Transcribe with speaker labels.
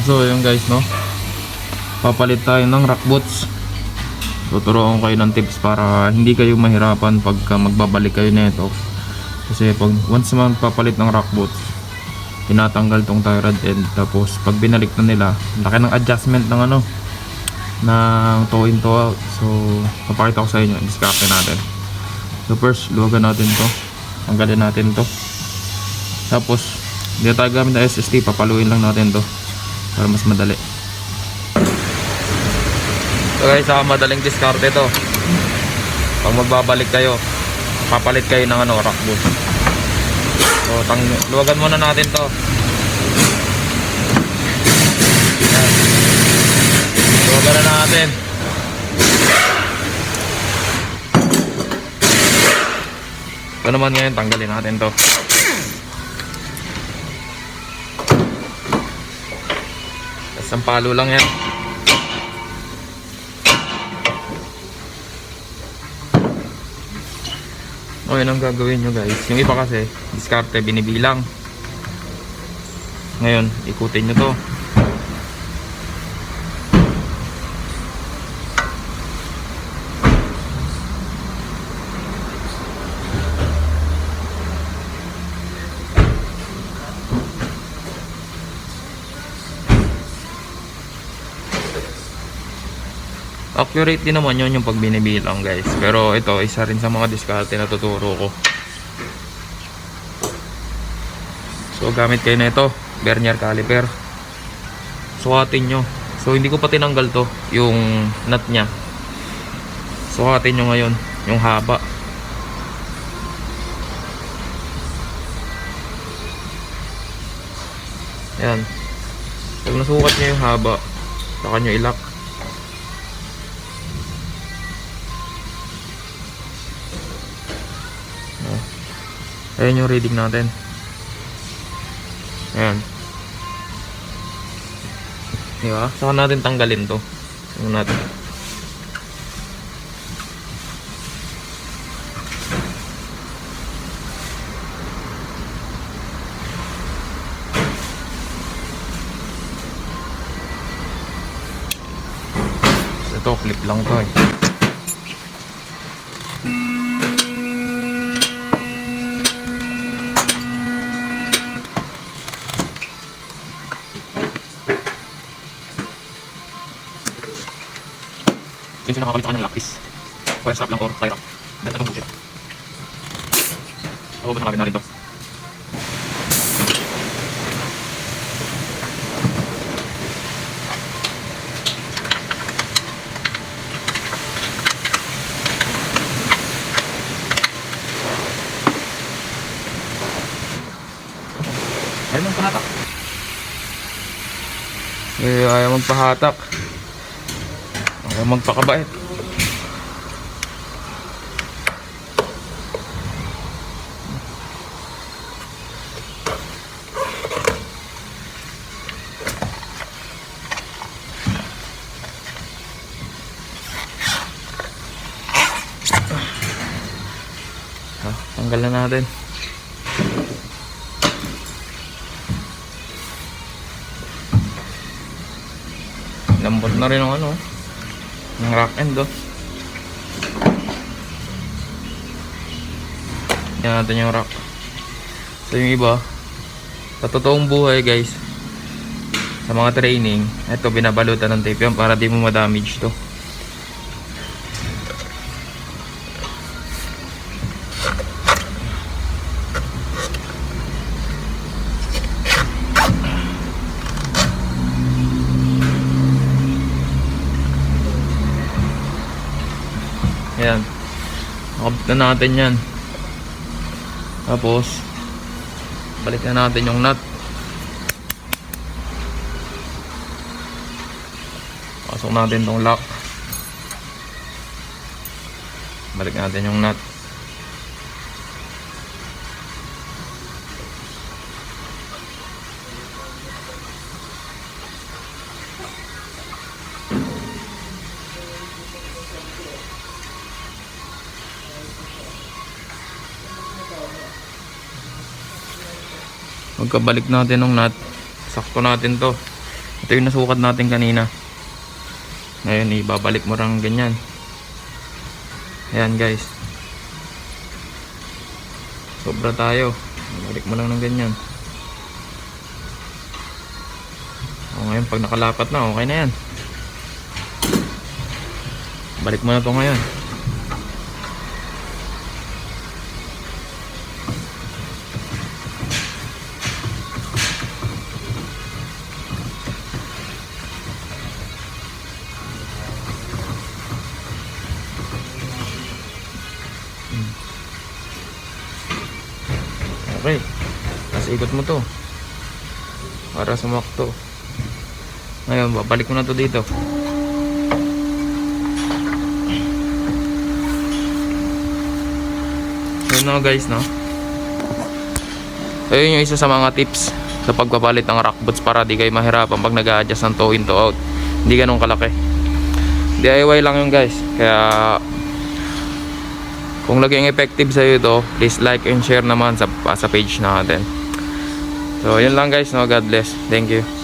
Speaker 1: So, yun guys, no? Papalit tayo ng rock boots. Tuturuan ko kayo ng tips para hindi kayo mahirapan pagka magbabalik kayo nito. Kasi pag once man papalit ng rock boots, tinatanggal tong tie rod end. Tapos pag binalik na nila, laki ng adjustment ng ano, ng toe in toe out. So, papakita ko sa inyo, discarte natin. So first, luwagan natin to. Tanggalin natin to. Tapos, hindi na tayo gamit ng SST, papaluin lang natin to para mas madali. So guys, sa madaling diskarte to. Pag magbabalik kayo, papalit kayo ng ano, rock boot. So, tang luwagan muna natin to. Luwagan na natin. Ito naman ngayon, tanggalin natin to. Isang palo lang yan. O yun ang gagawin nyo guys. Yung iba kasi, diskarte, binibilang. Ngayon, ikutin nyo to. Accurate din naman yun yung pag binibilang guys. Pero ito, isa rin sa mga diskarte na tuturo ko. So gamit kayo na ito, vernier caliper. Sukatin nyo. So hindi ko pa tinanggal to, yung nut nya. Sukatin nyo ngayon, yung haba. Yan. Pag nasukat nyo yung haba, saka nyo ilak. Ayan yung reading natin. Ayan. Di ba? Saka natin tanggalin to. Yung natin. Ito, clip lang to eh. Nakakabit sa kanya ng lapis. Kaya strap lang or tie wrap. Dahil itong bullshit. Ako ba nakabit na rin to? Ayaw magpahatak. Eh, ayaw magpahatak. Ayaw magpakabait. Ah, tanggal na natin. Lambot na rin ang ano. Ng rock end oh. Yan natin yung rock. So yung iba, sa totoong buhay guys, sa mga training, ito binabalutan ng tape yan para di mo ma-damage to. Ayan. Nakabit na natin yan. Tapos, balik na natin yung nut. Pasok natin tong lock. Balik natin yung nut. Pagkabalik natin ng nut, sakto natin to. Ito yung nasukat natin kanina. Ngayon, ibabalik mo lang ganyan. Ayan guys. Sobra tayo. Balik mo lang ng ganyan. O ngayon, pag nakalapat na, okay na yan. Balik mo na to ngayon. Okay. Tapos ikot mo to. Para sumakto. Ngayon, babalik mo na to dito. Yun na guys, no? So, yun yung isa sa mga tips sa pagpapalit ng rock boots para di kayo mahirapan pag nag-a-adjust ng toe in toe out. Hindi ganun kalaki. DIY lang yun guys. Kaya kung naging effective sa iyo ito, please like and share naman sa, sa page natin. So, yun lang guys. No? God bless. Thank you.